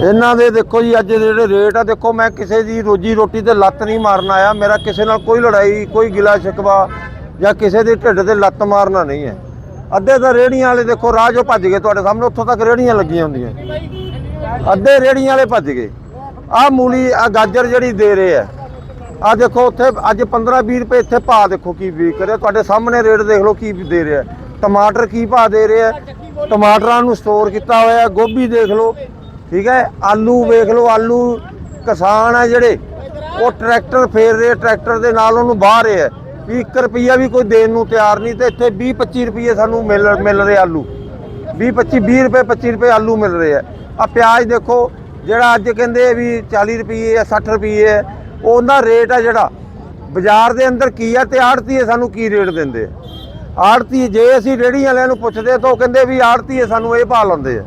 ਇਹਨਾਂ ਦੇ ਦੇਖੋ ਜੀ, ਅੱਜ ਜਿਹੜੇ ਰੇਟ ਆ, ਦੇਖੋ ਮੈਂ ਕਿਸੇ ਦੀ ਰੋਜੀ ਰੋਟੀ ਤੇ ਲੱਤ ਨਹੀਂ ਮਾਰਨ ਆਇਆ। ਮੇਰਾ ਕਿਸੇ ਨਾਲ ਕੋਈ ਲੜਾਈ, ਕੋਈ ਗਿਲਾ ਸ਼ਿਕਵਾ ਜਾਂ ਕਿਸੇ ਦੇ ਢਿੱਡ ਤੇ ਲੱਤ ਮਾਰਨਾ ਨਹੀਂ ਹੈ। ਅੱਧੇ ਤਾਂ ਰੇੜੀਆਂ ਵਾਲੇ ਦੇਖੋ, ਰਾਹ ਜੋ ਭੱਜ ਗਏ ਤੁਹਾਡੇ ਸਾਹਮਣੇ, ਉੱਥੋਂ ਤੱਕ ਰੇੜੀਆਂ ਲੱਗੀਆਂ ਹੁੰਦੀਆਂ। ਅੱਧੇ ਰੇੜੀਆਂ ਵਾਲੇ ਭੱਜ ਗਏ। ਆਹ ਮੂਲੀ ਆ ਗਾਜਰ ਜਿਹੜੀ ਦੇ ਰਹੇ ਆ ਆ ਦੇਖੋ ਉੱਥੇ ਅੱਜ 15 20 ਰੁਪਏ ਇੱਥੇ ਭਾਅ ਦੇਖੋ ਕੀ ਵਿਕ ਰਿਹਾ। ਤੁਹਾਡੇ ਸਾਹਮਣੇ ਰੇਟ ਦੇਖ ਲਓ ਕੀ ਦੇ ਰਿਹਾ। ਟਮਾਟਰ ਕੀ ਭਾਅ ਦੇ ਰਿਹਾ ਟਮਾਟਰਾਂ ਨੂੰ ਸਟੋਰ ਕੀਤਾ ਹੋਇਆ, ਗੋਭੀ ਦੇਖ ਲਓ। ਠੀਕ ਹੈ? ਆਲੂ ਵੇਖ ਲਓ, ਆਲੂ ਕਿਸਾਨ ਆ ਜਿਹੜੇ। ਉਹ ਟਰੈਕਟਰ ਫੇਰ ਰਹੇ ਟਰੈਕਟਰ ਦੇ ਨਾਲ ਉਹਨੂੰ ਬਾਹ ਰਹੇ ਆ। ਵੀ 1 ਰੁਪਈਆ ਵੀ ਕੋਈ ਦੇਣ ਨੂੰ ਤਿਆਰ ਨਹੀਂ ਤੇ ਇੱਥੇ 20 25 ਰੁਪਏ ਸਾਨੂੰ ਮਿਲ ਮਿਲ ਰਹੇ ਆਲੂ। 20 25 20 ਰੁਪਏ 25 ਰੁਪਏ ਆਲੂ ਮਿਲ ਰਹੇ ਆ। ਆ ਪਿਆਜ਼ ਦੇਖੋ, ਜਿਹੜਾ ਅੱਜ ਕਹਿੰਦੇ ਵੀ 40 ਰੁਪਏ ਆ 60 ਰੁਪਏ ਆ, ਉਹਦਾ ਰੇਟ ਆ ਜਿਹੜਾ। ਬਾਜ਼ਾਰ ਦੇ ਅੰਦਰ ਕੀ ਆ ਤੇ ਆੜਤੀਏ ਸਾਨੂੰ ਕੀ ਰੇਟ ਦਿੰਦੇ ਆ? ਆੜਤੀ ਜੇ ਅਸੀਂ ਰੇਹੜੀ ਵਾਲਿਆਂ ਨੂੰ ਪੁੱਛਦੇ ਤਾਂ ਉਹ ਕਹਿੰਦੇ ਵੀ ਆੜਤੀਏ ਸਾਨੂੰ ਇਹ ਭਾਅ ਲਾਉਂਦੇ ਆ।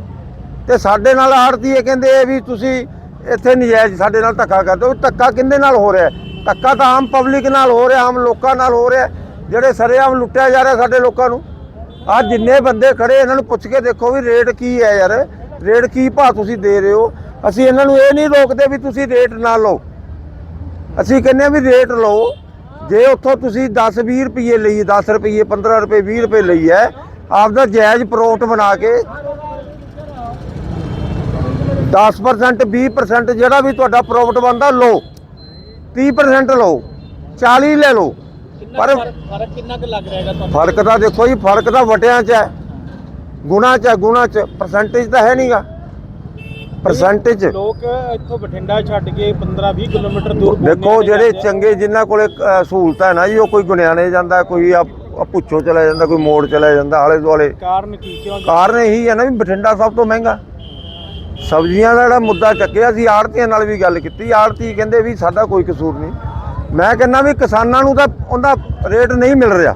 ਤੇ ਸਾਡੇ ਨਾਲ ਆੜਤੀਏ ਕਹਿੰਦੇ ਆ ਵੀ ਤੁਸੀਂ ਇੱਥੇ ਨਜਾਇਜ਼ ਸਾਡੇ ਨਾਲ ਧੱਕਾ ਕਰਦੇ ਹੋ। ਧੱਕਾ ਕਿੰਦੇ ਨਾਲ ਹੋ ਰਿਹਾ? ਧੱਕਾ ਤਾਂ ਆਮ ਪਬਲਿਕ ਨਾਲ ਹੋ ਰਿਹਾ, ਆਮ ਲੋਕਾਂ ਨਾਲ ਹੋ ਰਿਹਾ, ਜਿਹੜੇ ਸਰੇਆਮ ਲੁੱਟਿਆ ਜਾ ਰਿਹਾ ਸਾਡੇ ਲੋਕਾਂ ਨੂੰ। ਆ ਜਿੰਨੇ ਬੰਦੇ ਖੜੇ, ਇਹਨਾਂ ਨੂੰ ਪੁੱਛ ਕੇ ਦੇਖੋ ਵੀ ਰੇਟ ਕੀ ਹੈ ਯਾਰ। ਰੇਟ ਕੀ ਭਾਅ ਤੁਸੀਂ ਦੇ ਰਹੇ ਹੋ? ਅਸੀਂ ਇਹਨਾਂ ਨੂੰ ਇਹ ਨਹੀਂ ਰੋਕਦੇ ਵੀ ਤੁਸੀਂ ਰੇਟ ਨਾ ਲਓ। ਅਸੀਂ ਕਹਿੰਦੇ ਆ ਵੀ ਰੇਟ ਲਓ। ਜੇ ਉੱਥੋਂ ਤੁਸੀਂ 10 20 ਰੁਪਏ ਲਈ 10 ਰੁਪਏ 15 ਰੁਪਏ 20 ਰੁਪਏ ਲਈ ਹੈ, ਆਪਦਾ ਜਾਇਜ਼ ਪ੍ਰੋਫਿਟ ਬਣਾ ਕੇ 10% 20% ਜਿਹੜਾ ਵੀ ਤੁਹਾਡਾ ਪ੍ਰੋਫਿਟ ਬਣਦਾ ਲਓ। 30% ਲਓ 40 ਲੈ ਲਓ। ਪਰ ਫ਼ਰਕ ਕਿੰਨਾ ਕੁ ਲੱਗ ਰਿਹਾ ਹੈਗਾ ਤੁਹਾਨੂੰ? ਫ਼ਰਕ ਤਾਂ ਦੇਖੋ ਜੀ ਫ਼ਰਕ ਤਾਂ ਵਟਿਆਂ 'ਚ ਹੈ। ਗੁਣਾ 'ਚ ਗੁਣਾ 'ਚ। ਪਰਸੈਂਟੇਜ ਤਾਂ ਹੈ ਨਹੀਂਗਾ ਪਰਸੈਂਟੇਜ ਲੋਕ ਇੱਥੋਂ ਬਠਿੰਡਾ ਛੱਡ ਕੇ 15 20 ਕਿਲੋਮੀਟਰ ਦੂਰ ਦੇਖੋ ਜਿਹੜੇ। ਚੰਗੇ ਜਿਨ੍ਹਾਂ ਕੋਲੇ ਸਹੂਲਤਾਂ ਹੈ ਨਾ ਜੀ ਉਹ ਕੋਈ ਗੁਣਿਆਣੇ ਜਾਂਦਾ ਕੋਈ ਆ ਪੁੱਛੋ ਚਲਾ ਜਾਂਦਾ ਕੋਈ ਮੋੜ ਚਲਾ ਜਾਂਦਾ ਆਲੇ ਦੁਆਲੇ ਕਾਰਨ ਕੀ ਕਿਉਂ ਕਾਰਨ ਇਹੀ ਹੈ ਨਾ ਵੀ ਬਠਿੰਡਾ ਸਭ ਤੋਂ ਮਹਿੰਗਾ। ਸਬਜ਼ੀਆਂ ਦਾ ਜਿਹੜਾ ਮੁੱਦਾ ਚੱਕਿਆ ਸੀ ਆੜਤੀਆਂ ਨਾਲ ਵੀ ਗੱਲ ਕੀਤੀ। ਆੜਤੀ ਕਹਿੰਦੇ ਵੀ ਸਾਡਾ ਕੋਈ ਕਸੂਰ ਨਹੀਂ। ਮੈਂ ਕਹਿੰਦਾ ਵੀ ਕਿਸਾਨਾਂ ਨੂੰ ਤਾਂ ਉਹਦਾ ਰੇਟ ਨਹੀਂ ਮਿਲ ਰਿਹਾ।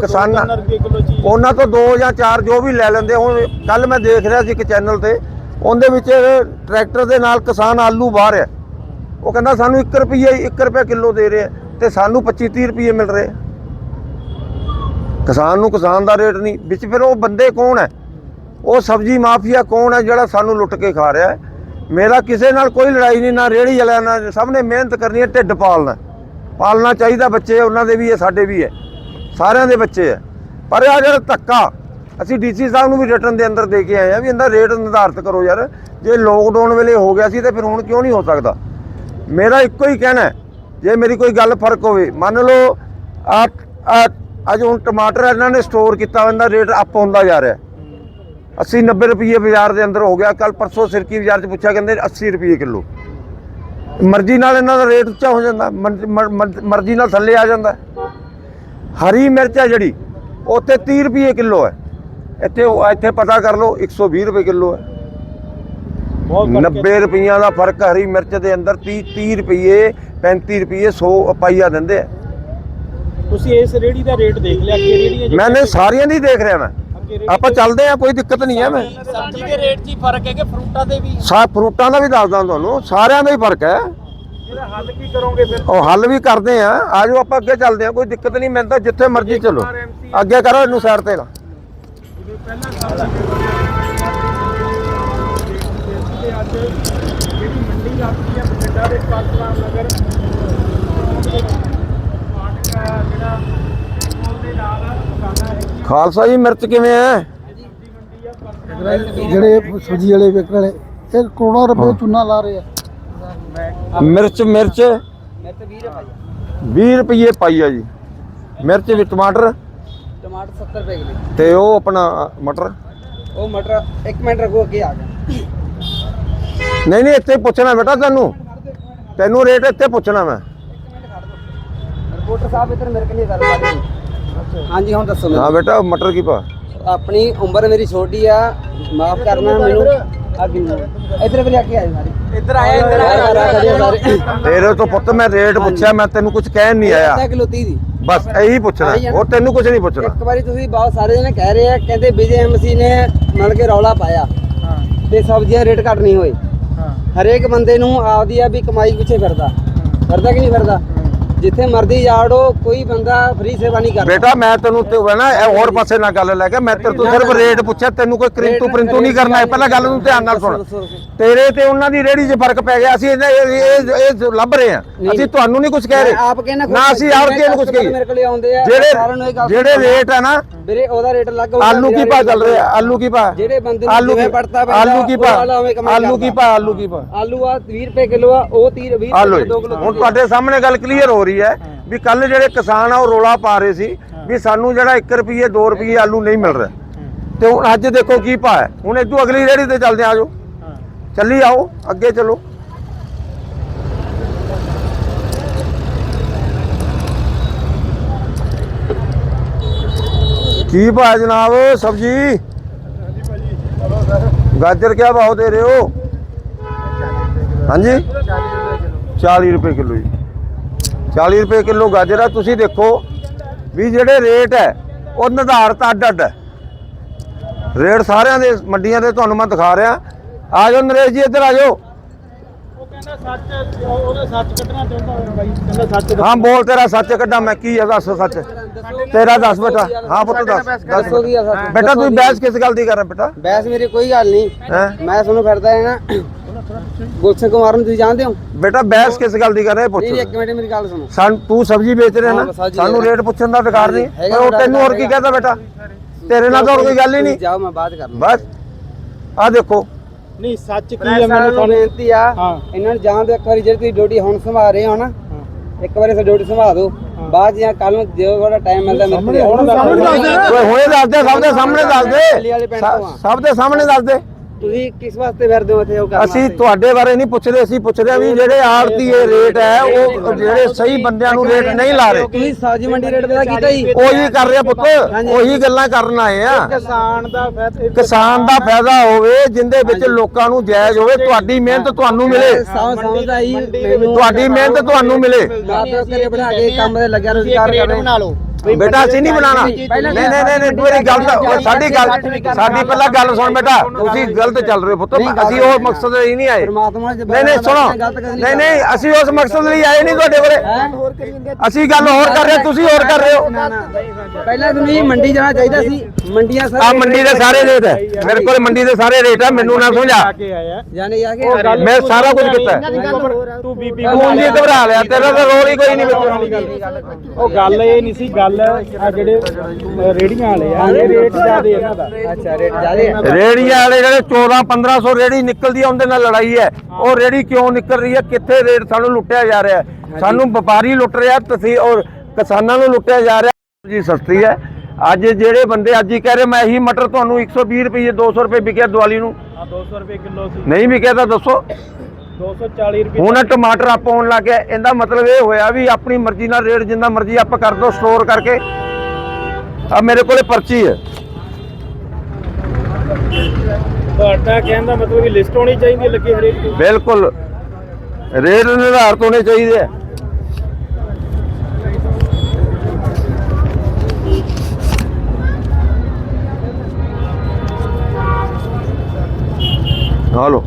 ਕਿਸਾਨਾਂ- 2 ਰੁਪਏ ਕਿਲੋ ਚੀਜ਼। ਉਹਨਾਂ ਤੋਂ 2 ਜਾਂ 4 ਜੋ ਵੀ ਲੈ ਲੈਂਦੇ। ਹੁਣ ਕੱਲ ਮੈਂ ਦੇਖ ਰਿਹਾ ਸੀ ਇੱਕ ਚੈਨਲ ਤੇ। ਉਹਦੇ ਵਿੱਚ ਟਰੈਕਟਰ ਦੇ ਨਾਲ ਕਿਸਾਨ ਆਲੂ ਬਾਹਰ ਹੈ ਉਹ ਕਹਿੰਦਾ ਸਾਨੂੰ 1 ਰੁਪਏ 1 ਰੁਪਏ ਕਿਲੋ ਦੇ ਰਹੇ ਤੇ ਸਾਨੂੰ 25 30 ਰੁਪਏ ਮਿਲ ਰਹੇ। ਕਿਸਾਨ ਨੂੰ ਕਿਸਾਨ ਦਾ ਰੇਟ ਨਹੀਂ। ਵਿੱਚ ਫਿਰ ਉਹ ਬੰਦੇ ਕੌਣ ਹੈ? ਉਹ ਸਬਜ਼ੀ ਮਾਫੀਆ ਕੌਣ ਹੈ ਜਿਹੜਾ ਸਾਨੂੰ ਲੁੱਟ ਕੇ ਖਾ ਰਿਹਾ ਹੈ? ਮੇਰਾ ਕਿਸੇ ਨਾਲ ਕੋਈ ਲੜਾਈ ਨਹੀਂ, ਨਾ ਰੇੜੀ ਵਾਲਿਆਂ ਨਾਲ, ਸਭ ਨੇ ਮਿਹਨਤ ਕਰਨੀ ਹੈ, ਢਿੱਡ ਪਾਲਣਾ ਪਾਲਣਾ ਚਾਹੀਦਾ ਬੱਚੇ, ਉਹਨਾਂ ਦੇ ਵੀ ਹੈ, ਸਾਡੇ ਵੀ ਹੈ। ਸਾਰਿਆਂ ਦੇ ਬੱਚੇ ਹੈ। ਪਰ ਆ ਜਿਹੜਾ ਧੱਕਾ, ਅਸੀਂ ਡੀਸੀ ਸਾਹਿਬ ਨੂੰ ਵੀ ਰਿਟਰਨ ਦੇ ਅੰਦਰ ਦੇ ਕੇ ਆਏ ਆ ਵੀ ਇਹਦਾ ਰੇਟ ਨਿਰਧਾਰਿਤ ਕਰੋ ਯਾਰ। ਜੇ ਲੋਕਡਾਊਨ ਵੇਲੇ ਹੋ ਗਿਆ ਸੀ ਤੇ ਫਿਰ ਹੁਣ ਕਿਉਂ ਨਹੀਂ ਹੋ ਸਕਦਾ? ਮੇਰਾ ਇੱਕੋ ਹੀ ਕਹਿਣਾ ਜੇ ਮੇਰੀ ਕੋਈ ਗੱਲ ਫ਼ਰਕ ਹੋਵੇ, ਮੰਨ ਲਓ ਆ ਅੱਜ ਹੁਣ ਟਮਾਟਰ ਇਹਨਾਂ ਨੇ ਸਟੋਰ ਕੀਤਾ ਉਹਦਾ ਰੇਟ ਅਪ ਹੁੰਦਾ ਜਾ ਰਿਹਾ 80 90 ਰੁਪਏ ਬਾਜ਼ਾਰ ਦੇ ਅੰਦਰ ਹੋ ਗਿਆ ਕੱਲ ਪਰਸੋਂ ਸਿਰਕੀ ਬਾਜ਼ਾਰ 'ਚ ਪੁੱਛਿਆ ਕਹਿੰਦੇ 80 ਰੁਪਏ ਕਿਲੋ। ਮਰਜ਼ੀ ਨਾਲ ਇਹਨਾਂ ਦਾ ਰੇਟ ਉੱਚਾ ਹੋ ਜਾਂਦਾ ਮਰ- ਮਰ- ਮਰ- ਮਰਜ਼ੀ ਨਾਲ ਥੱਲੇ ਆ ਜਾਂਦਾ। ਹਰੀ ਮਿਰਚ ਹੈ ਜਿਹੜੀ ਉੱਥੇ 30 ਰੁਪਏ ਕਿਲੋ ਹੈ। ਇੱਥੇ ਇੱਥੇ ਪਤਾ ਕਰ ਲਓ 120 ਰੁਪਏ ਕਿਲੋ ਹੈ। ਬਹੁਤ ਫ਼ਰਕ ਹੈ। 90 ਰੁਪਈਆਂ ਦਾ ਫ਼ਰਕ ਹਰੀ ਮਿਰਚ ਦੇ ਅੰਦਰ 30 30 ਰੁਪਏ 35 ਰੁਪਏ 100 ਪਾਈਆ ਦਿੰਦੇ ਆ। ਤੁਸੀਂ ਇਸ ਰੇੜੀ ਦਾ ਰੇਟ ਦੇਖ ਲਿਆ ਕਿ ਰੇੜੀਆਂ ਮੈਨੇ ਸਾਰੀਆਂ ਦੀ ਦੇਖ ਰਿਹਾ ਮੈਂ। ਆਪਾਂ ਚੱਲਦੇ ਆ ਕੋਈ ਦਿੱਕਤ ਨਹੀਂ ਹੈ ਮੈਂ ਸਬਜ਼ੀ ਦੇ ਰੇਟ 'ਚ ਹੀ ਫ਼ਰਕ ਹੈ ਕਿ ਫਰੂਟਾਂ ਦੇ ਵੀ ਸਾ ਫਰੂਟਾਂ ਦਾ ਵੀ ਦੱਸਦਾ ਤੁਹਾਨੂੰ ਸਾਰਿਆਂ ਦਾ ਹੀ ਫ਼ਰਕ ਹੈ ਇਹਦਾ ਹੱਲ ਕੀ ਕਰੋਗੇ ਫਿਰ ਉਹ ਹੱਲ ਵੀ ਕਰਦੇ ਆ ਆਜੋ ਆਪਾਂ ਅੱਗੇ ਚੱਲਦੇ ਆ ਕੋਈ ਦਿੱਕਤ ਨਹੀਂ ਮੈਨੂੰ ਤਾਂ ਜਿੱਥੇ ਮਰਜ਼ੀ ਚਲੋ ਅੱਗੇ ਕਰੋ ਇਹਨੂੰ ਸਾਈਡ ਤੇ ਲਾ ਪਹਿਲਾਂ ਤੇ ਅੱਜ ਜਿਹੜੀ ਮੰਡੀ ਲੱਗਦੀ ਹੈ ਬਠਿੰਡਾ ਦੇ ਪਾਤਲਾ ਨਗਰ ਫਾਟਕ ਜਿਹੜਾ ਪੁਲ ਦੇ ਨਾਲ ਦੁਕਾਨਾਂ ਹੈਗੀਆਂ ਖਾਲਸਾ ਜੀ ਮਿਰਚ ਕਿਵੇਂ ਹੈ? ਜਿਹੜੇ ਸਬਜ਼ੀ ਵਾਲੇ ਵੇਚਣ ਵਾਲੇ ਇਹ ਕਰੋੜਾਂ ਰੁਪਏ ਚੂਨਾ ਲਾ ਰਹੇ ਆ। ਮਿਰਚ ਮਿਰਚ। 20 ਰੁਪਏ ਪਾਈ ਆ ਜੀ। ਮਿਰਚ ਵੀ ਟਮਾਟਰ। ਟਮਾਟਰ 70 ਰੁਪਏ ਕਿਲੋ। ਤੇ ਉਹ ਆਪਣਾ ਮਟਰ। ਉਹ ਮਟਰ 1 ਮਿੰਟ ਰੁਕੋ ਅੱਗੇ ਆ ਜਾ। ਨਹੀਂ ਨਹੀਂ ਇੱਥੇ ਪੁੱਛਣਾ ਬੇਟਾ ਤੈਨੂੰ। ਤੈਨੂੰ ਰੇਟ ਇੱਥੇ ਪੁੱਛਣਾ ਮੈਂ। ਰਿਪੋਰਟਰ ਸਾਹਿਬ ਇੱਧਰ ਮੇਰੇ ਕੋਲ ਗੱਲ ਕਰ ਹਾਂਜੀ ਹੁਣ ਦੱਸੋ ਹਾਂ ਬੇਟਾ ਮਟਰ ਕੀ ਪਾ? ਆਪਣੀ ਉਮਰ ਮੇਰੀ ਛੋਟੀ ਆ ਮਾਫ ਕਰਨਾ ਮੈਨੂੰ। ਇੱਧਰ। ਵੀ ਆ ਕੇ ਆਏ ਸਾਰੇ। ਇੱਧਰ ਆਇਆ ਇੱਧਰ ਆਇਆ। ਤੇਰੇ ਤੋਂ ਪੁੱਤ ਮੈਂ ਰੇਟ ਪੁੱਛਿਆ ਮੈਂ ਤੈਨੂੰ ਕੁਝ ਕਹਿਣ ਨਹੀਂ ਆਇਆ। ਅੱਧਾ ਕਿਲੋ 30 ਦੀ। ਬਸ ਇਹੀ ਪੁੱਛਣਾ। ਹੋਰ ਤੈਨੂੰ ਕੁਝ ਨਹੀਂ ਪੁੱਛਣਾ। ਇੱਕ ਵਾਰੀ ਤੁਸੀਂ ਬਹੁਤ ਸਾਰੇ ਜਣੇ ਕਹਿ ਰਹੇ ਆ ਕਹਿੰਦੇ ਬੀਜੇਐਮਸੀ ਨੇ ਮਤਲਬ ਕਿ ਰੌਲਾ ਪਾਇਆ। ਹਾਂ। ਤੇ ਸਬਜ਼ੀਆਂ ਰੇਟ ਘੱਟ ਨਹੀਂ ਹੋਏ। ਹਾਂ। ਹਰੇਕ ਬੰਦੇ ਨੂੰ ਆਪਦੀ ਆ ਵੀ ਕਮਾਈ ਪਿੱਛੇ ਫਿਰਦਾ। ਫਿਰਦਾ ਕਿ ਨਹੀਂ ਫਿਰਦਾ? ਜਿੱਥੇ ਮਰਜ਼ੀ ਜਾੜੋ ਕੋਈ ਬੰਦਾ ਫ੍ਰੀ ਸੇਵਾ ਨਹੀਂ ਕਰਦਾ। ਬੇਟਾ ਮੈਂ ਤੈਨੂੰ ਤੇ ਨਾ ਇਹ ਹੋਰ ਪਾਸੇ ਨਾਲ ਗੱਲ ਲੈ ਕੇ ਮੈਂ ਤੇਰੇ ਤੋਂ ਸਿਰਫ ਰੇਟ ਪੁੱਛਿਆ ਤੈਨੂੰ ਕੋਈ ਕ੍ਰਿੰਤੂ ਪ੍ਰਿੰਤੂ ਨਹੀਂ ਕਰਨਾ ਹੈ। ਪਹਿਲਾਂ ਗੱਲ ਨੂੰ ਧਿਆਨ ਨਾਲ ਸੁਣ। ਤੇਰੇ ਤੇ ਉਹਨਾਂ ਦੀ ਰੇੜੀ 'ਚ ਫ਼ਰਕ ਪੈ ਗਿਆ ਅਸੀਂ ਇਹਨੇ- ਇਹ ਇਹ ਲੱਭ ਰਹੇ ਹਾਂ। ਅਸੀਂ ਤੁਹਾਨੂੰ ਨਹੀਂ ਕੁਝ ਕਹਿ ਰਹੇ। ਆਪ ਕਹਿੰਦਾ ਨਾ ਅਸੀਂ ਆੜਤੀਆਂ ਨੂੰ ਕੁਝ ਮੇਰੇ ਕੋਲੇ ਆਉਂਦੇ ਆ ਇਹ ਜਿਹੜੇ ਜਿਹੜੇ ਰੇਟ ਹੈ ਨਾ ਵੀਰੇ ਉਹਦਾ ਰੇਟ ਲੱਗ ਆਲੂ ਕੀ ਭਾਅ ਚੱਲ ਰਿਹਾ? ਆਲੂ ਕੀ ਭਾਅ? ਜਿਹੜੇ ਬੰਦੇ ਨੂੰ ਆਲੂ ਕੀ ਪੜਤਾ ਪੈਂਦਾ, ਆਲੂ ਕੀ ਭਾਅ? ਆਲੂ ਕੀ। ਭਾਅ? ਆਲੂ ਕੀ ਭਾਅ? ਆਲੂ ਆ 20 ਰੁਪਏ ਕਿਲੋ ਆ ਉਹ 30 20 ਆਲੂ ਰੁਪਏ 2 ਕਿਲੋ ਹੁਣ ਤੁਹਾਡੇ ਸਾਹਮਣੇ ਗੱਲ ਕਲੀਅਰ ਹੋ ਰਹੀ ਹੈ ਵੀ ਕੱਲ ਜਿਹੜੇ ਕਿਸਾਨ ਆ ਉਹ ਰੋਲਾ ਪਾ ਰਹੇ ਸੀ ਵੀ ਸਾਨੂੰ ਜਿਹੜਾ 1 ਰੁਪਏ 2 ਰੁਪਏ ਆਲੂ ਨਹੀਂ ਮਿਲ ਰਿਹਾ। ਤੇ ਹੁਣ ਅੱਜ ਦੇਖੋ ਕੀ ਭਾਅ ਹੈ। ਹੁਣ ਇਦੋਂ ਅਗਲੀ ਰੇੜੀ ਤੇ ਚੱਲਦੇ ਆ ਆਜੋ ਚੱਲੀ ਆਓ, ਅੱਗੇ ਚਲੋ। ਕੀ ਭਾ ਜਨਾਬ, ਸਬਜੀ? ਗਾਜਰ ਕਿਆ ਭਾਅ ਦੇ ਰਹੇ ਹੋ? ਹਾਂਜੀ? 40 ਰੁਪਏ ਕਿਲੋ ਜੀ। 40 ਰੁਪਏ ਕਿਲੋ ਗਾਜਰ ਆ, ਤੁਸੀਂ ਦੇਖੋ ਵੀ ਜਿਹੜੇ ਰੇਟ ਹੈ, ਉਹ ਨਿਰਧਾਰਤ ਅੱਡ ਅੱਡ ਰੇਟ ਸਾਰਿਆਂ ਦੇ, ਮੰਡੀਆਂ ਦੇ ਤੁਹਾਨੂੰ ਮੈਂ ਦਿਖਾ ਰਿਹਾ। ਆ ਜਾਓ ਨਰੇਸ਼ ਜੀ ਇੱਧਰ ਆ ਜਾਓ। ਉਹ ਕਹਿੰਦਾ ਸੱਚ ਉਹਦਾ ਸੱਚ ਕੱਢਣਾ ਚਾਹੁੰਦਾ ਹੋਇਆ ਬਾਈ। ਕਹਿੰਦਾ ਸੱਚ ਹਾਂ ਬੋਲ ਤੇਰਾ ਸੱਚ ਕੱਢਾਂ ਮੈਂ ਕੀ ਹੈ ਦੱਸ ਸੱਚ। ਤੇਰਾ ਦੱਸ ਬੇਟਾ। ਹਾਂ ਪੁੱਤ ਦੱਸ। ਦੱਸ ਦੱਸੋ ਕੀ ਆ ਸੱਚ। ਬੇਟਾ ਤੂੰ ਬਹਿਸ ਕਿਸ ਗੱਲ ਦੀ ਕਰ ਰਿਹਾ ਬੇਟਾ? ਬੈਸ ਮੇਰੀ ਕੋਈ ਗੱਲ ਨਹੀਂ। ਮੈਂ ਤੁਹਾਨੂੰ ਫਿਰਦਾ ਹੈ ਨਾ ਗੁਲਸ਼ਨ ਕੁਮਾਰ ਨੂੰ ਤੁਸੀਂ ਜਾਣਦੇ ਹੋ? ਬੇਟਾ ਬਹਿਸ ਕਿਸ ਗੱਲ ਦੀ ਕਰ ਰਿਹਾ ਪੁੱਛ। ਨਹੀਂ ਇੱਕ ਮਿੰਟ ਮੇਰੀ ਗੱਲ ਸੁਣੋ। ਸਾਨ ਤੂੰ ਸਬਜ਼ੀ ਵੇਚ ਰਿਹਾ ਨਾ ਸਾਨੂੰ ਰੇਟ ਪੁੱਛਣ ਦਾ ਅਧਿਕਾਰ ਨਹੀਂ। ਪਰ ਉਹ ਤੈਨੂੰ ਹੋਰ ਕੀ ਕਹਤਾ ਬੇਟਾ? ਤੇਰੇ ਨਾਲ ਤਾਂ ਹੋਰ ਕੋਈ ਗੱਲ ਹੀ ਨਹੀਂ। ਜਾਓ ਮੈਂ ਬਾਤ ਕਰਨਾ। ਬਸ। ਆ ਦੇਖੋ ਨਹੀਂ ਸੱਚ ਕੀ ਹੈ ਮੈਨੂੰ ਤੁਹਾਨੂੰ ਬੇਨਤੀ ਆ। ਇਹਨਾਂ ਨੂੰ ਜਾਣ ਦਿਓ ਇੱਕ ਵਾਰੀ ਜਿਹੜੀ ਤੁਸੀਂ ਡਿਊਟੀ ਹੁਣ ਸੰਭਾਲ ਰਹੇ ਹੋ ਨਾ ਇੱਕ ਵਾਰੀ ਸੇ ਡਿਊਟੀ ਸੰਭਾਲ ਦਿਓ। ਬਾਅਦ ਜਾਂ ਕੱਲ ਨੂੰ ਜਦੋਂ ਥੋੜਾ ਟਾਈਮ ਮਿਲਦਾ ਮੇਰੇ ਕੋਲ ਹੁਣ ਦੱਸ ਹੁਣੇ ਦੱਸ ਦੇ ਸਭ ਦੇ ਸਾਹਮਣੇ ਦੱਸ ਦੇ। ਤੋਂ ਸਭ ਦੇ ਸਾਹਮਣੇ ਦੱਸ ਦੇ। ਤੁਸੀਂ ਕਿਸ ਵਾਸਤੇ ਫਿਰਦੇ ਹੋ ਇੱਥੇ ਉਹ ਕਰਨ ਅਸੀਂ ਵਾਸਤੇ? ਤੁਹਾਡੇ ਬਾਰੇ ਨਹੀਂ ਪੁੱਛਦੇ ਅਸੀਂ ਪੁੱਛਦੇ ਹਾਂ ਵੀ ਜਿਹੜੇ ਆੜਤੀ ਇਹ ਰੇਟ ਹੈ ਉਹ ਜਿਹੜੇ ਸਹੀ ਬੰਦਿਆਂ ਨੂੰ ਰੇਟ ਨਹੀਂ ਲਾ ਰਹੇ। ਤੁਸੀਂ ਸਬਜ਼ੀ ਮੰਡੀ ਰੇਟ ਪਤਾ ਕੀਤਾ ਜੀ? ਉਹੀ ਕਰ ਰਿਹਾ ਪੁੱਤ ਉਹੀ ਗੱਲਾਂ ਕਰਨ ਆਏ ਆ। ਕਿਸਾਨ ਦਾ ਫਾਇਦਾ ਕਿਸਾਨ ਦਾ ਫਾਇਦਾ ਹੋਵੇ ਜਿੰਦੇ ਵਿੱਚ ਲੋਕਾਂ ਨੂੰ ਜਾਇਜ਼ ਹੋਵੇ ਤੁਹਾਡੀ ਮਿਹਨਤ ਤੁਹਾਨੂੰ ਮਿਲੇ। ਸਮਝ ਸਮਝਦਾ ਜੀ ਮੈਨੂੰ ਤੁਹਾਡੀ ਮਿਹਨਤ ਤੁਹਾਨੂੰ ਮਿਲੇ। ਬਣਾ ਕੇ ਕੰਮ ਤੇ ਲੱਗਿਆ ਰੋਜ਼ਗਾਰ ਕਰ। ਬਣਾ ਲਓ। ਬੇਟਾ ਅਸੀਂ ਨਹੀਂ ਬਣਾਣਾ ਨਹੀਂ ਨਹੀਂ ਨਹੀਂ ਨਹੀਂ ਮੇਰੀ ਗੱਲ ਤਾਂ ਸਾਡੀ ਗੱਲ ਸਾਡੀ ਪਹਿਲਾਂ ਗੱਲ ਸੁਣ ਬੇਟਾ। ਤੁਸੀਂ ਗਲਤ ਚੱਲ ਰਹੇ ਹੋ ਪੁੱਤ। ਅਸੀਂ ਉਹ ਮਕਸਦ ਲਈ ਨਹੀਂ ਆਏ। ਪਰਮਾਤਮਾ ਨਹੀਂ ਨਹੀਂ ਸੁਣੋ। ਨਹੀਂ ਨਹੀਂ ਅਸੀਂ ਉਸ ਮਕਸਦ ਲਈ ਆਏ ਨਹੀਂ ਤੁਹਾਡੇ ਕੋਲੇ ਅਸੀਂ ਗੱਲ ਹੋਰ ਕਰ ਰਹੇ ਤੁਸੀਂ ਹੋਰ ਕਰ ਰਹੇ ਹੋ। ਪਹਿਲਾਂ ਤੁਸੀਂ ਮੰਡੀ ਜਾਣਾ ਚਾਹੀਦਾ ਸੀ। ਮੰਡੀਆਂ ਆ ਮੰਡੀ ਦੇ ਸਾਰੇ ਰੇਟ ਹੈ। ਮੇਰੇ ਕੋਲ ਮੰਡੀ ਦੇ ਸਾਰੇ ਰੇਟ ਹੈ ਮੈਨੂੰ ਨਾ ਸਮਝਾ। ਕੇ ਆਇਆ ਜਾਣੇ ਜਾ ਕੇ ਮੈਂ ਸਾਰਾ ਕੁਝ ਕੀਤਾ ਹੈ। ਤੂੰ ਬੀਬੀ ਤੂੰ ਨਹੀਂ ਘਬਰਾ ਲਿਆ ਤੇਰਾ ਤਾਂ ਰੋਲ ਹੀ ਕੋਈ ਨਹੀਂ ਵਿੱਚ। ਉਹ ਗੱਲ ਇਹ ਨਹੀਂ ਸੀ ਗੱਲ ਆ ਜਿਹੜੇ ਰੇੜੀਆਂ ਵਾਲੇ ਆ ਇਹ ਰੇਟ ਜ਼ਿਆਦੇ ਇਹਨਾਂ ਦਾ। ਅੱਛਾ ਰੇਟ ਜਾਦੇ ਰੇੜੀਆਂ ਵਾਲੇ ਜਿਹੜੇ 14 1500 ਰੇੜੀ ਨਿਕਲਦੀ ਆ ਉਹਦੇ ਨਾਲ ਲੜਾਈ ਹੈ। ਉਹ ਰੇੜੀ ਕਿਉਂ ਨਿਕਲ ਰਹੀ ਹੈ? ਕਿੱਥੇ ਰੇਟ ਸਾਨੂੰ ਲੁੱਟਿਆ ਜਾ ਰਿਹਾ ਹੈ? ਸਾਨੂੰ ਵਪਾਰੀ ਲੁੱਟ ਰਿਹਾ ਤੁਸੀਂ ਔਰ ਕਿਸਾਨਾਂ ਨੂੰ ਲੁੱਟਿਆ ਜਾ ਰਿਹਾ ਜੀ ਸਸਤੀ ਹੈ। ਅੱਜ ਜਿਹੜੇ ਬੰਦੇ ਅੱਜ ਹੀ ਕਹਿ ਰਹੇ ਮੈਂ ਇਹੀ ਮਟਰ ਤੁਹਾਨੂੰ 120 ਰੁਪਏ 200 ਰੁਪਏ ਵਿਕਿਆ ਦੀਵਾਲੀ ਨੂੰ। ਆ 200 ਰੁਪਏ ਕਿਲੋ ਸੀ। ਨਹੀਂ ਵਿਕਿਆ ਤਾਂ ਦੱਸੋ। 240 ਰੁਪਏ ਹੁਣ ਟਮਾਟਰ ਆਪਾਂ ਆਉਣ ਲੱਗ ਗਿਆ ਇਹਦਾ ਮਤਲਬ ਇਹ ਹੋਇਆ ਵੀ ਆਪਣੀ ਮਰਜ਼ੀ ਨਾਲ ਰੇਟ ਜਿੰਨਾ ਮਰਜ਼ੀ ਆਪਾਂ ਕਰ ਦੋ ਸਟੋਰ ਕਰਕੇ। ਆ ਮੇਰੇ ਕੋਲੇ ਪਰਚੀ ਹੈ। ਤੁਹਾਡਾ ਕਹਿਣ ਦਾ ਮਤਲਬ ਵੀ ਲਿਸਟ ਹੋਣੀ ਚਾਹੀਦੀ ਹੈ ਲੱਗੇ ਹਰੇਕ ਦੀ? ਬਿਲਕੁਲ। ਰੇਟ ਨਿਰਧਾਰਤ ਹੋਣੇ ਚਾਹੀਦੇ ਆ। ਹਾਲੋ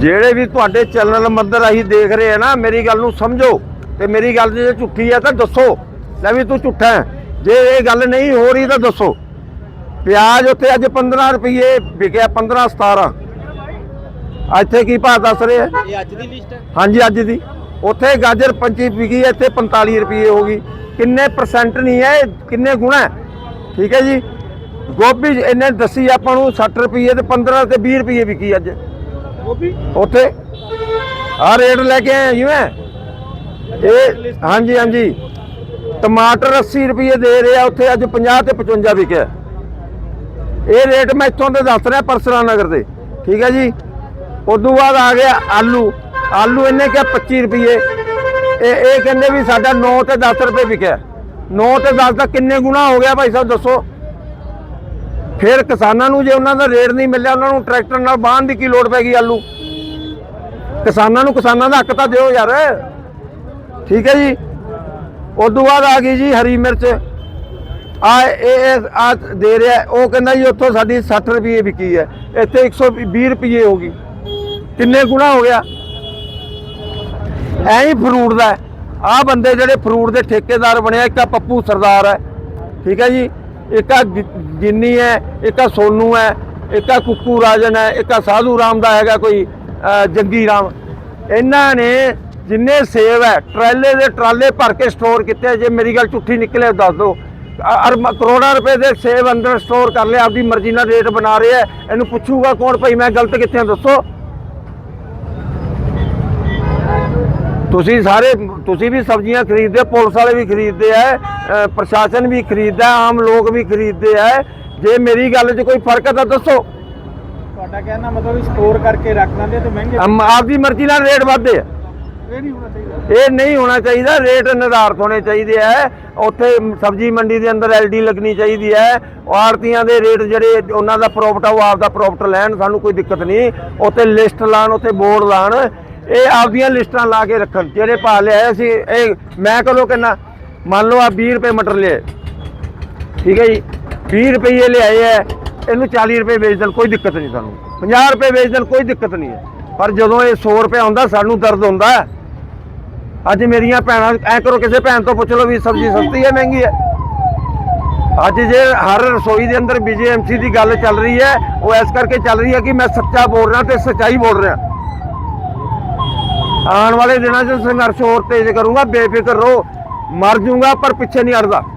ਜਿਹੜੇ ਵੀ ਤੁਹਾਡੇ ਚੈਨਲ ਮੰਦਰ ਅਸੀਂ ਦੇਖ ਰਹੇ ਆ ਨਾ ਮੇਰੀ ਗੱਲ ਨੂੰ ਸਮਝੋ ਤੇ ਮੇਰੀ ਗੱਲ ਜੇ ਝੂਠੀ ਹੈ ਤਾਂ ਦੱਸੋ। ਲੈ ਵੀ ਤੂੰ ਝੂਠਾ ਹੈ ਜੇ ਇਹ ਗੱਲ ਨਹੀਂ ਹੋ ਰਹੀ ਤਾਂ ਦੱਸੋ। ਪਿਆਜ਼ ਉੱਥੇ ਅੱਜ 15 ਰੁਪਏ ਵਿਕਿਆ 15 17 ਇੱਥੇ ਕੀ ਭਾਅ ਦੱਸ ਰਹੇ? ਆ ਇਹ ਅੱਜ ਦੀ ਲਿਸਟ ਹੈ। ਹਾਂਜੀ ਅੱਜ ਦੀ। ਉੱਥੇ ਗਾਜਰ 25 ਵਿਕੀ ਹੈ ਇੱਥੇ 45 ਰੁਪਏ ਹੋ ਗਈ। ਕਿੰਨੇ ਪਰਸੈਂਟ ਨਹੀਂ ਹੈ ਕਿੰਨੇ ਗੁਣਾ ਠੀਕ ਹੈ ਜੀ। ਗੋਭੀ ਇਹਨੇ ਦੱਸੀ ਆਪਾਂ ਨੂੰ 60 ਰੁਪਏ ਤੇ 15 ਤੇ 20 ਰੁਪਏ ਵਿਕੀ ਅੱਜ। ਉੱਥੇ। ਆ ਰੇਟ ਲੈ ਕੇ ਆਏ ਜਿਵੇਂ ਇਹ, ਹਾਂਜੀ ਹਾਂਜੀ। ਟਮਾਟਰ 80 ਰੁਪਏ ਦੇ ਰਿਹਾ ਉੱਥੇ ਅੱਜ 50 ਤੇ 55 ਵਿਕਿਆ। ਇਹ ਰੇਟ ਮੈਂ ਇੱਥੋਂ ਦੇ ਦੱਸ ਰਿਹਾ ਪਰਸਰਾ ਨਗਰ ਦੇ। ਠੀਕ ਹੈ ਜੀ? ਉਦੋਂ ਬਾਅਦ ਆ ਗਿਆ ਆਲੂ। ਆਲੂ ਇਹਨੇ ਕਿਹਾ 25 ਰੁਪਏ ਇਹ ਇਹ ਕਹਿੰਦੇ ਵੀ ਸਾਡਾ 9 ਤੇ 10 ਰੁਪਏ ਵਿਕਿਆ। 9 ਤੇ 10 ਦਾ ਕਿੰਨੇ ਗੁਣਾ ਹੋ ਗਿਆ ਭਾਈ ਸਾਹਿਬ, ਦੱਸੋ। ਫਿਰ ਕਿਸਾਨਾਂ ਨੂੰ ਜੇ ਉਹਨਾਂ ਦਾ ਰੇਟ ਨਹੀਂ ਮਿਲਿਆ, ਉਹਨਾਂ ਨੂੰ ਟਰੈਕਟਰ ਨਾਲ ਬਾਹਣ ਦੀ ਕੀ ਲੋੜ ਪੈ ਗਈ ਆਲੂ? ਕਿਸਾਨਾਂ ਨੂੰ ਕਿਸਾਨਾਂ ਦਾ ਹੱਕ ਤਾਂ ਦਿਓ ਯਾਰ। ਠੀਕ ਹੈ ਜੀ? ਉਦੋਂ ਬਾਅਦ ਆ ਗਈ ਜੀ ਹਰੀ ਮਿਰਚ। ਆ, ਇਹ ਆ ਦੇ ਰਿਹਾ, ਉਹ ਕਹਿੰਦਾ ਜੀ ਉੱਥੋਂ ਸਾਡੀ 60 ਰੁਪਏ ਵਿਕੀ ਹੈ। ਇੱਥੇ 120 ਰੁਪਏ ਹੋ ਗਈ। ਕਿੰਨੇ ਗੁਣਾ ਹੋ ਗਿਆ? ਐਂ ਹੀ ਫਰੂਟ ਦਾ ਆ ਬੰਦੇ ਜਿਹੜੇ ਫਰੂਟ ਦੇ ਠੇਕੇਦਾਰ ਬਣਿਆ, ਇੱਕ ਆ ਪੱਪੂ ਸਰਦਾਰ ਹੈ। ਠੀਕ ਹੈ ਜੀ? ਇੱਕ ਆ ਜਿੰਨੀ ਹੈ ਇੱਕ ਆ ਸੋਨੂ ਹੈ ਇੱਕ ਆ ਕੁੱਕੂ ਰਾਜਨ ਹੈ ਇੱਕ ਆ ਸਾਧੂ ਰਾਮ ਦਾ ਹੈਗਾ ਕੋਈ ਅ, ਜੰਗੀ ਰਾਮ। ਇਹਨਾਂ ਨੇ ਜਿੰਨੇ ਸੇਵ ਹੈ ਟਰਾਲੇ ਦੇ ਟਰਾਲੇ ਭਰ ਕੇ ਸਟੋਰ ਕੀਤੇ ਜੇ ਮੇਰੀ ਗੱਲ ਝੂਠੀ ਨਿਕਲੇ ਦੱਸ ਦਿਓ। ਅ- ਅਰਬ ਕਰੋੜਾਂ ਰੁਪਏ ਦੇ ਸੇਵ ਅੰਦਰ ਸਟੋਰ ਕਰ ਲਿਆ ਆਪਦੀ ਮਰਜ਼ੀ ਨਾਲ ਰੇਟ ਬਣਾ ਰਿਹਾ ਹੈ। ਇਹਨੂੰ ਪੁੱਛੂਗਾ ਕੌਣ ਭਾਈ ਮੈਂ ਗਲਤ ਕਿੱਥੇ ਹਾਂ ਦੱਸੋ। ਤੁਸੀਂ ਸਾਰੇ ਤੁਸੀਂ ਵੀ ਸਬਜ਼ੀਆਂ ਖਰੀਦਦੇ ਹੋ, ਪੁਲਿਸ ਵਾਲੇ ਵੀ ਖਰੀਦਦੇ ਆ ਪ੍ਰਸ਼ਾਸਨ ਵੀ ਖਰੀਦਦਾ ਆਮ ਲੋਕ ਵੀ ਖਰੀਦਦੇ ਆ। ਜੇ ਮੇਰੀ ਗੱਲ 'ਚ ਕੋਈ ਫ਼ਰਕ ਹੈ ਤਾਂ ਦੱਸੋ। ਤੁਹਾਡਾ ਕਹਿਣਾ ਮਤਲਬ ਸਟੋਰ ਕਰਕੇ ਰੱਖ ਲੈਂਦੇ ਤੇ ਮਹਿੰਗੇ ਆਪਦੀ ਮਰਜ਼ੀ ਨਾਲ ਰੇਟ ਵੱਧਦੇ ਆ। ਇਹ ਨਹੀਂ ਹੋਣਾ ਚਾਹੀਦਾ। ਇਹ ਨਹੀਂ ਹੋਣਾ ਚਾਹੀਦਾ ਰੇਟ ਨਿਰਧਾਰਤ ਹੋਣੇ ਚਾਹੀਦੇ ਆ। ਉੱਥੇ ਸਬਜ਼ੀ ਮੰਡੀ ਦੇ ਅੰਦਰ ਐਲਡੀ ਲੱਗਣੀ ਚਾਹੀਦੀ ਹੈ ਆੜਤੀਆਂ ਦੇ ਰੇਟ ਜਿਹੜੇ ਉਹਨਾਂ ਦਾ ਪ੍ਰੋਫਿਟ ਆ ਉਹ ਆਪਦਾ ਪ੍ਰੋਫਿਟ ਲੈਣ ਸਾਨੂੰ ਕੋਈ ਦਿੱਕਤ ਨਹੀਂ। ਉੱਥੇ ਲਿਸਟ ਲਾਣ ਉੱਥੇ ਬੋਰਡ ਲਾਣ ਇਹ ਆਪਦੀਆਂ ਲਿਸਟਾਂ ਲਾ ਕੇ ਰੱਖਣ, ਜਿਹੜੇ ਭਾਅ ਲਿਆਏ ਸੀ, ਇਹ ਮੈਂ ਕਦੋਂ ਕਹਿੰਦਾ, ਮੰਨ ਲਓ ਆ 20 ਰੁਪਏ ਮਟਰ ਲਿਆਏ ਠੀਕ ਹੈ ਜੀ? 20 ਰੁਪਏ ਲਿਆਏ ਐ ਇਹਨੂੰ 40 ਰੁਪਏ ਵੇਚ ਦੇਣ, ਕੋਈ ਦਿੱਕਤ ਨਹੀਂ ਸਾਨੂੰ। 50 ਰੁਪਏ ਵੇਚ ਦੇਣ, ਕੋਈ ਦਿੱਕਤ ਨਹੀਂ ਹੈ। ਪਰ ਜਦੋਂ ਇਹ 100 ਰੁਪਏ ਆਉਂਦਾ, ਸਾਨੂੰ ਦਰਦ ਹੁੰਦਾ ਅੱਜ ਮੇਰੀਆਂ ਭੈਣਾਂ, ਐ ਕਰੋ, ਕਿਸੇ ਭੈਣ ਤੋਂ ਪੁੱਛ ਲਓ ਵੀ ਸਬਜ਼ੀ ਸਸਤੀ ਹੈ, ਮਹਿੰਗੀ ਹੈ। ਅੱਜ ਜੇ ਹਰ ਰਸੋਈ ਦੇ ਅੰਦਰ ਬੀਜੇਐਮਸੀ ਦੀ ਗੱਲ ਚੱਲ ਰਹੀ ਹੈ, ਉਹ ਇਸ ਕਰਕੇ ਚੱਲ ਰਹੀ ਹੈ ਕਿ ਮੈਂ ਸੱਚਾ ਬੋਲ ਰਿਹਾ ਤੇ ਸੱਚਾਈ ਬੋਲ ਰਿਹਾ। ਆਉਣ ਵਾਲੇ ਦਿਨਾਂ 'ਚ ਸੰਘਰਸ਼ ਹੋਰ ਤੇਜ਼ ਕਰੂੰਗਾ, ਬੇਫਿਕਰ ਰਹੋ, ਮਰ ਜਾਊਂਗਾ ਪਰ ਪਿੱਛੇ ਨਹੀਂ ਹਟਦਾ।